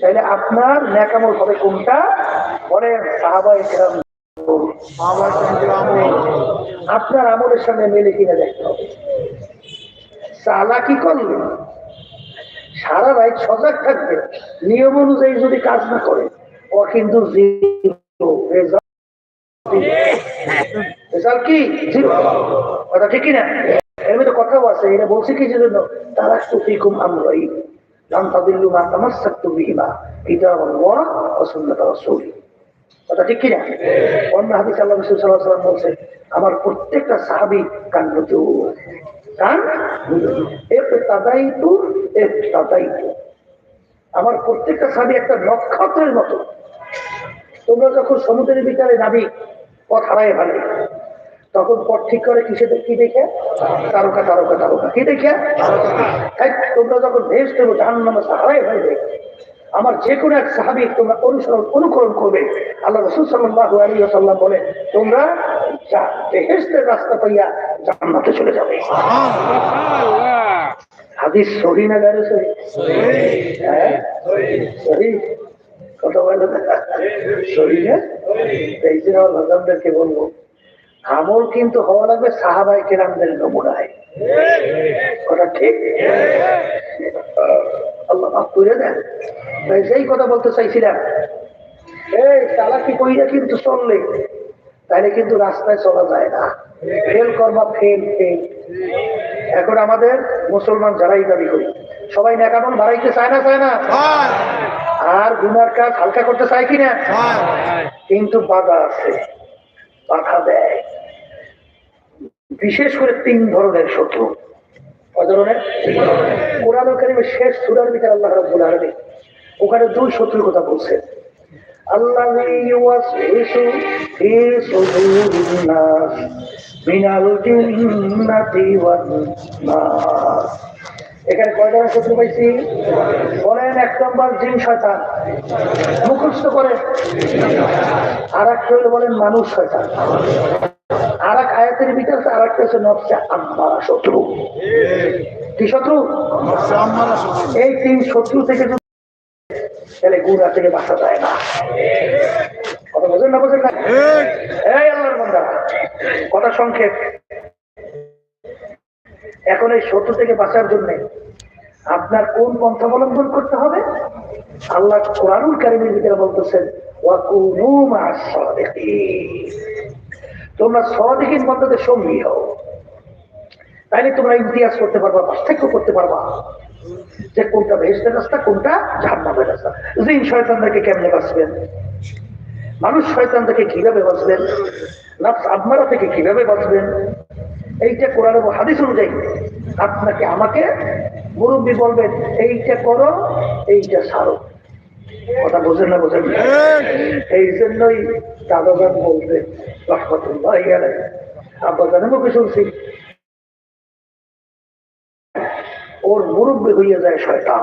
তাহলে আপনার ন্যাকামল হবে কোনটা? বলে সাহাবা ইকরাম আপনার আমলের সঙ্গে মেলে কিনা দেখতে হবে। চালাকি করলে? সারা রাত সজাগ থাকবে। নিয়ম অনুযায়ী যদি কাজ না করে, ও কিন্তু কথা ঠিক না এর মধ্যে কথাও আছে। এটা বলছে কি যে জন্য তারা সুফিকুম আমরাই। কথা ঠিক অন্য হাদিস আল্লাহ রাসূল সাল্লাল্লাহু আলাইহি বলছে আমার প্রত্যেকটা সাহাবী কান হতো কান এক তাদাইতু এক তাদাইতু। আমার প্রত্যেকটা সাহাবী একটা নক্ষত্রের মতো। তোমরা যখন সমুদ্রের ভিতরে নাবি পথ হারাই ফেলে। তখন পথ ঠিক করে কিসে কি দেখে? তারকা তারকা তারকা। কি দেখে? তোমরা যখন ভেস দেবো জাহান নামে হারাই ফেলবে আমার যে কোনো এক সাহাবি তোমরা অনুসরণ অনুকরণ করবে। আল্লাহ রসুল সাল্লাহ আলী সাল্লাম বলে তোমরা বেহেস্তের রাস্তা পাইয়া জান্নাতে চলে যাবে। হাদিস সহি না গাড়ি সহি? হ্যাঁ? সহি। কথা বলে সহি। না? এই জন্য আমার ভাজানদেরকে বলব আমল কিন্তু হওয়া লাগবে সাহাবাই কেরামদের নমুনায়। কথা ঠিক? আল্লাহ মাফ করে দেন। সেই কথা বলতে চাইছিলাম এই চালাকি কইরা কিন্তু চললে তাহলে কিন্তু রাস্তায় চলা যায় না। ফেল করবা ফেল ফেল। এখন আমাদের মুসলমান যারাই দাবি করি সবাই নেকামন বাড়াইতে চায় না চায় না? আর গুনার কাজ হালকা করতে চায় কিনা? কিন্তু বাধা আছে। বাধা দেয় বিশেষ করে তিন ধরনের শত্রু। কয় ধরনের? কোরআন কারিমের শেষ সুরার ভিতরে আল্লাহ রাব্বুল আলামিন ওখানে দুই শত্রুর কথা বলছেন। আল্লাহ এখানে কয় ধরনের শত্রু পাইছি বলেন এক নম্বর জিন শয়তান। মুখস্থ করে। আর একটা বলেন মানুষ শয়তান। আর এক আয়াতের ভিতরে আর একটা হচ্ছে নকশা আম্মারা শত্রু। কি শত্রু? এই তিন শত্রু থেকে তাহলে গুণা থেকে বাঁচা যায় না। কথা বোঝেন না বোঝেন না? এই আল্লাহর বান্দা। কথা সংক্ষেপ। এখন এই শত্রু থেকে বাঁচার জন্য আপনার কোন পন্থা অবলম্বন করতে হবে? আল্লাহ কোরআনুল কারিমের ভিতরে বলতেছেন তোমরা সদিকিন বন্ধদের সঙ্গী হও। তাইলে তোমরা ইতিহাস করতে পারবা, পার্থক্য করতে পারবা। যে কোনটা ভেস্টের রাস্তা, কোনটা জাহান্নামের রাস্তা। জিন শয়তানদেরকে কেমনে বাঁচবেন? মানুষ শয়তান থেকে কীভাবে বাঁচবেন? নাফস আবমারা থেকে কীভাবে বাঁচবেন? এইটা কোরআন এবং হাদিস অনুযায়ী। আপনাকে আমাকে মুরব্বী বলবেন, এইটা করো, এইটা সারো কথা বোঝেন না বোঝেন এই জন্যই দাদাগান বলতেন রহমতুল্লাহ আব্বাজানের মুখে শুনছি। ওর মুরব্বী হইয়া যায় শয়তান।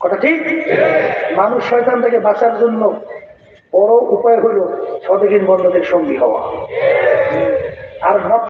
কথা ঠিক? মানুষ শয়তান থেকে বাঁচার জন্য বড় উপায় হলো সদিন বন্ধদের সঙ্গী হওয়া। আর